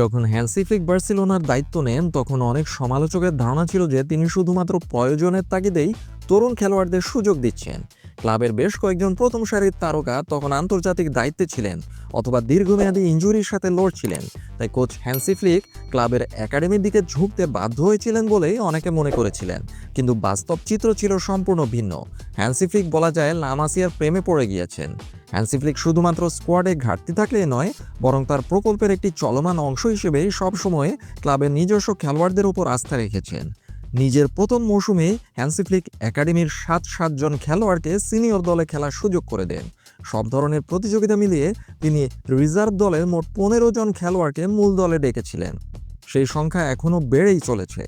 যখন হ্যান্সিফিক বার্সিলোনার দায়িত্ব নেন, তখন অনেক সমালোচকের ধারণা ছিল যে তিনি শুধুমাত্র প্রয়োজনের তাগিদেই তরুণ খেলোয়াড়দের সুযোগ দিচ্ছেন। ক্লাবের বেশ কয়েকজন প্রথম সারির তারকা তখন আন্তর্জাতিক দায়িত্বে ছিলেন অথবা দীর্ঘমেয়াদী ইঞ্জুরির সাথে লড়ছিলেন। তাই কোচ হ্যান্সি ফ্লিক ক্লাবের একাডেমির দিকে ঝুঁকতে বাধ্য হয়েছিলেন বলেই অনেকে মনে করেছিলেন। কিন্তু বাস্তব চিত্র ছিল সম্পূর্ণ ভিন্ন। হ্যান্সি ফ্লিক বলা যায় লামাসিয়ার প্রেমে পড়ে গিয়েছেন। হ্যান্সি ফ্লিক শুধুমাত্র স্কোয়াডে ঘাটতি থাকলে নয়, বরং তার প্রকল্পের একটি চলমান অংশ হিসেবে সবসময় ক্লাবের নিজস্ব খেলোয়াড়দের উপর আস্থা রেখেছেন। নিজের প্রথম মৌসুমে হ্যান্সিফ্লিক একাডেমির সাত সাতজন খেলোয়াড়কে সিনিয়র দলে খেলার সুযোগ করে দেন। সব ধরনের প্রতিযোগিতা মিলিয়ে তিনি রিজার্ভ দলের মোট পনেরো জন খেলোয়াড়কে মূল দলে ডেকেছিলেন। সেই সংখ্যা এখনও বেড়েই চলেছে।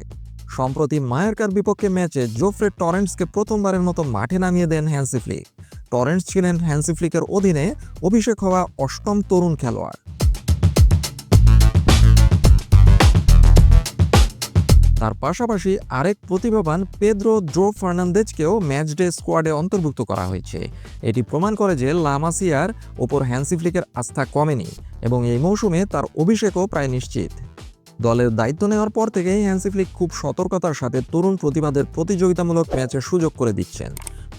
সম্প্রতি মায়ারকার বিপক্ষে ম্যাচে জোফ্রে টরেন্টসকে প্রথমবারের মতো মাঠে নামিয়ে দেন হ্যান্সিফ্লিক। টরেন্টস ছিলেন হ্যান্সি ফ্লিকের অধীনে অভিষেক হওয়া অষ্টম তরুণ খেলোয়াড়। তার পাশাপাশি আরেক প্রতিভাবান পেদ্রো জো ফার্নান্দেজকেও ম্যাচ ডে স্কোয়াডে অন্তর্ভুক্ত করা হয়েছে। এটি প্রমাণ করে যে লামাসিয়ার ওপর হ্যান্সিফ্লিকের আস্থা কমেনি এবং এই মৌসুমে তার অভিষেকও প্রায় নিশ্চিত। দলের দায়িত্ব নেওয়ার পর থেকেই হ্যান্সিফ্লিক খুব সতর্কতার সাথে তরুণ প্রতিভাদের প্রতিযোগিতামূলক ম্যাচের সুযোগ করে দিচ্ছেন।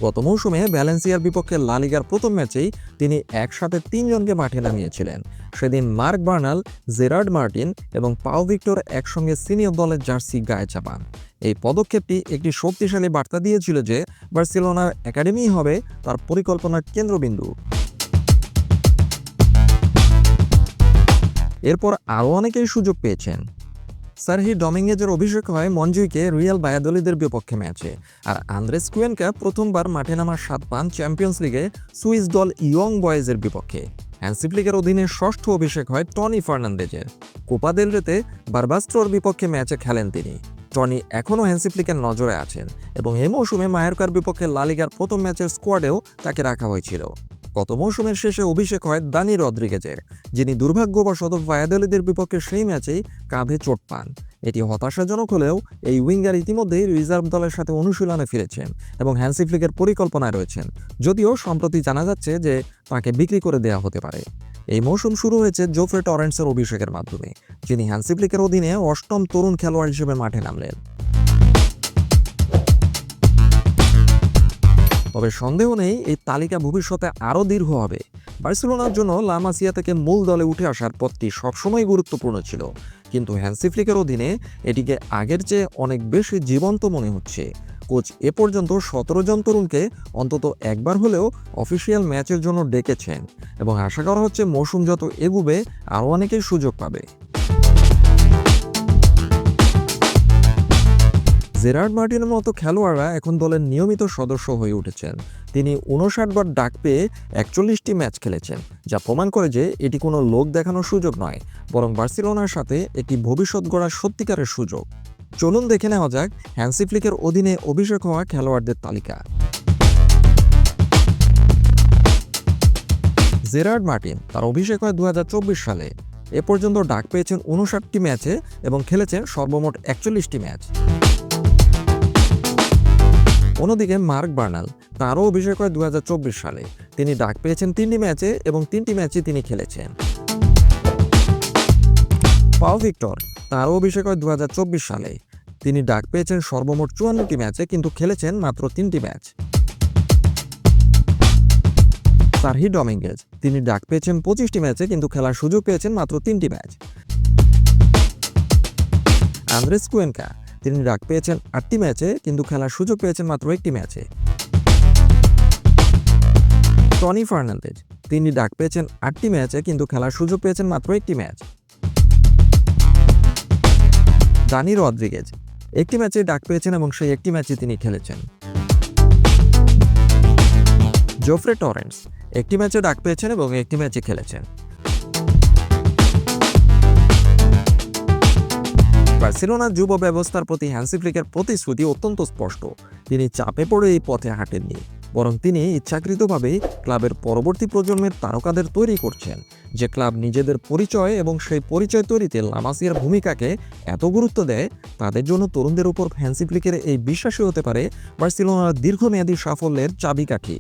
গত মৌসুমে ভ্যালেন্সিয়ার বিপক্ষে লালিগার প্রথম ম্যাচেই তিনি একসাথে তিনজনকে মাঠে নামিয়েছিলেন। সেদিন মার্ক বার্নাল, জেরার্ড মার্টিন এবং পাও ভিক্টর একসঙ্গে সিনিয়র দলের জার্সি গায়ে চাপান। এই পদক্ষেপটি একটি শক্তিশালী বার্তা দিয়েছিল যে বার্সেলোনার একাডেমি হবে তার পরিকল্পনার কেন্দ্রবিন্দু। এরপর আরও অনেকেই সুযোগ পেয়েছেন। সারহি ডমিঙ্গেজের অভিষেক হয় মঞ্জুইকে রিয়াল বায়াদলিদের বিপক্ষে ম্যাচে। আর আন্দ্রেস কুয়েনকা প্রথমবার মাঠে নামার স্বাদ পান চ্যাম্পিয়ন্স লিগে সুইস দল ইয়ং বয়েজের বিপক্ষে। হ্যান্সিপ্লিকের অধীনে ষষ্ঠ অভিষেক হয় টনি ফার্নান্দেজের। কোপা দেল রেতে বারবাস্ট্রোর বিপক্ষে ম্যাচে খেলেন তিনি। টনি এখনও হ্যান্সিপ্লিকের নজরে আছেন এবং এই মৌসুমে মায়েরকার বিপক্ষে লালিগার প্রথম ম্যাচের স্কোয়াডেও তাকে রাখা হয়েছিল। গত মৌসুমের শেষে অভিষেক হয় দানি রদ্রিগেজের, যিনি দুর্ভাগ্যবশত ভায়াদলিদের বিপক্ষে সেই ম্যাচেই কাঁধে চোট পান। এটি হতাশাজনক হলেও এই উইঙ্গার ইতিমধ্যেই রিজার্ভ দলের সাথে অনুশীলনে ফিরেছেন এবং হ্যান্সি ফ্লিকের পরিকল্পনায় রয়েছেন, যদিও সম্প্রতি জানা যাচ্ছে যে তাকে বিক্রি করে দেওয়া হতে পারে। এই মৌসুম শুরু হয়েছে জোফ্রে টরেন্টসের অভিষেকের মাধ্যমে, যিনি হ্যান্সি ফ্লিকের অধীনে অষ্টম তরুণ খেলোয়াড় হিসেবে মাঠে নামলেন। তবে সন্দেহ নেই, এই তালিকা ভবিষ্যতে আরও দীর্ঘ হবে। বার্সেলোনার জন্য লামাসিয়া থেকে মূল দলে উঠে আসার পথটি সবসময় গুরুত্বপূর্ণ ছিল। কিন্তু হ্যান্সিফ্লিকের অধীনে এটিকে আগের চেয়ে অনেক বেশি জীবন্ত মনে হচ্ছে। কোচ এ পর্যন্ত সতেরো জন তরুণকে অন্তত একবার হলেও অফিসিয়াল ম্যাচের জন্য ডেকেছেন এবং আশা করা হচ্ছে মৌসুম যত এগুবে, আরও অনেকেই সুযোগ পাবে। জেরার্ড মার্টিনের মতো খেলোয়াড়রা এখন দলের নিয়মিত সদস্য হয়ে উঠেছেন। তিনি উনষাট বার ডাক পেয়ে একচল্লিশটি ম্যাচ খেলেছেন, যা প্রমাণ করে যে এটি কোনো লোক দেখানোর সুযোগ নয়, বরং বার্সিলোনার সাথে একটি ভবিষ্যৎ গড়ার সত্যিকারের সুযোগ। চলুন দেখে নেওয়া যাক হ্যান্সি ফ্লিকের অধীনে অভিষেক হওয়া খেলোয়াড়দের তালিকা। জেরার্ড মার্টিন তার অভিষেক হয় দু হাজার চব্বিশ সালে। এ পর্যন্ত ডাক পেয়েছেন উনষাটটি ম্যাচে এবং খেলেছেন সর্বমোট একচল্লিশটি ম্যাচ। অন্যদিকে মার্ক বার্নাল তারও অভিষেক হয় দুহাজার চব্বিশ সালে। তিনি ডাক পেয়েছেন তিনটি ম্যাচে এবং তিনটি ম্যাচে তিনি খেলেছেন। পাও ভিক্টর তারও অভিষেক হয় দুহাজার চব্বিশ সালে। তিনি ডাক পেয়েছেন সর্বমোট চুয়ান্নটি ম্যাচে কিন্তু খেলেছেন মাত্র তিনটি ম্যাচ। সারহি ডমিঙ্গেজ তিনি ডাক পেয়েছেন পঁচিশটি ম্যাচে কিন্তু খেলার সুযোগ পেয়েছেন মাত্র তিনটি ম্যাচ। আন্দ্রেস কুয়েনকা তিনি ডাক পেয়েছেন আটটি ম্যাচে, কিন্তু খেলার সুযোগ পেয়েছেন মাত্র একটি ম্যাচে। টনি ফার্নান্দেজ, তিনি ডাক পেয়েছেন আটটি ম্যাচে, কিন্তু খেলার সুযোগ পেয়েছেন মাত্র একটি ম্যাচ। দানি রদ্রিগেজ একটি ম্যাচে ডাক পেয়েছেন এবং সেই একটি ম্যাচে তিনি খেলেছেন। জোফ্রে টরেন্স, একটি ম্যাচে ডাক পেয়েছেন এবং একটি ম্যাচে খেলেছেন। বার্সেলোনার যুব ব্যবস্থার প্রতি হ্যান্সি ফ্লিকের প্রতিশ্রুতি অত্যন্ত স্পষ্ট। তিনি চাপে পড়ে এই পথে হাঁটেননি, বরং তিনি ইচ্ছাকৃতভাবে ক্লাবের পরবর্তী প্রজন্মের তারকাদের তৈরি করছেন, যে ক্লাব নিজেদের পরিচয় এবং সেই পরিচয় তৈরিতে লামাসিয়ার ভূমিকাকে এত গুরুত্ব দেয়, তাদের জন্য তরুণদের উপর হ্যান্সি ফ্লিকের এই বিশ্বাসী হতে পারে বার্সেলোনার দীর্ঘমেয়াদী সাফল্যের চাবিকাঠি।